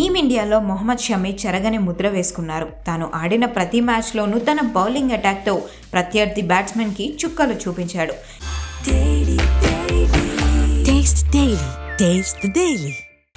టీమిండియాలో మొహమ్మద్ షమీ చెరగని ముద్ర వేసుకున్నారు. తాను ఆడిన ప్రతి మ్యాచ్లోనూ తన బౌలింగ్ అటాక్తో ప్రత్యర్థి బ్యాట్స్మెన్కి చుక్కలు చూపించాడు.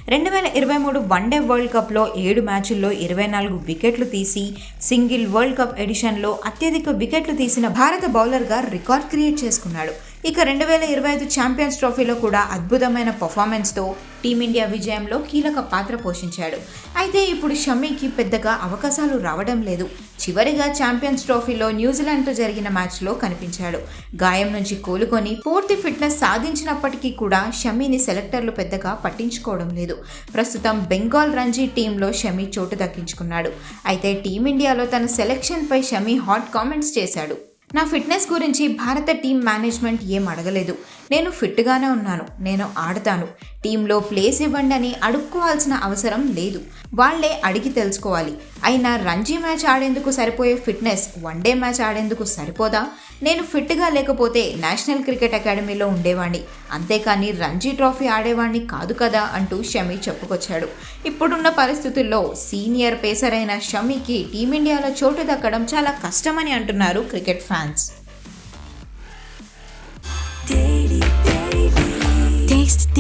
రెండు వేల ఇరవై మూడు వన్డే వరల్డ్ కప్లో ఏడు మ్యాచుల్లో ఇరవై నాలుగు వికెట్లు తీసి సింగిల్ వరల్డ్ కప్ ఎడిషన్లో అత్యధిక వికెట్లు తీసిన భారత బౌలర్గా రికార్డ్ క్రియేట్ చేసుకున్నాడు. ఇక రెండు వేల ఇరవై ఐదు ఛాంపియన్స్ ట్రోఫీలో కూడా అద్భుతమైన పర్ఫార్మెన్స్తో టీమిండియా విజయంలో కీలక పాత్ర పోషించాడు. అయితే ఇప్పుడు షమీకి పెద్దగా అవకాశాలు రావడం లేదు. చివరిగా ఛాంపియన్స్ ట్రోఫీలో న్యూజిలాండ్తో జరిగిన మ్యాచ్లో కనిపించాడు. గాయం నుంచి కోలుకొని పూర్తి ఫిట్నెస్ సాధించినప్పటికీ కూడా షమీని సెలెక్టర్లు పెద్దగా పట్టించుకోవడం లేదు. ప్రస్తుతం బెంగాల్ రంజీ టీంలో షమీ చోటు దక్కించుకున్నాడు. అయితే టీమిండియాలో తన సెలెక్షన్పై షమీ హాట్ కామెంట్స్ చేశాడు. నా ఫిట్నెస్ గురించి భారత టీం మేనేజ్మెంట్ ఏం అడగలేదు. నేను ఫిట్గానే ఉన్నాను నేను ఆడతాను. టీంలో ప్లేస్ ఇవ్వండి అని అడుక్కోవాల్సిన అవసరం లేదు. వాళ్ళే అడిగి తెలుసుకోవాలి. అయినా రంజీ మ్యాచ్ ఆడేందుకు సరిపోయే ఫిట్నెస్ వన్డే మ్యాచ్ ఆడేందుకు సరిపోదా? నేను ఫిట్గా లేకపోతే నేషనల్ క్రికెట్ అకాడమీలో ఉండేవాడిని అంతేకాని రంజీ ట్రోఫీ ఆడేవాడిని కాదు కదా అంటూ షమీ చెప్పుకొచ్చాడు. ఇప్పుడున్న పరిస్థితుల్లో సీనియర్ పేసర్ అయిన షమీకి టీమిండియాలో చోటు దక్కడం చాలా కష్టమని అంటున్నారు cricket fans.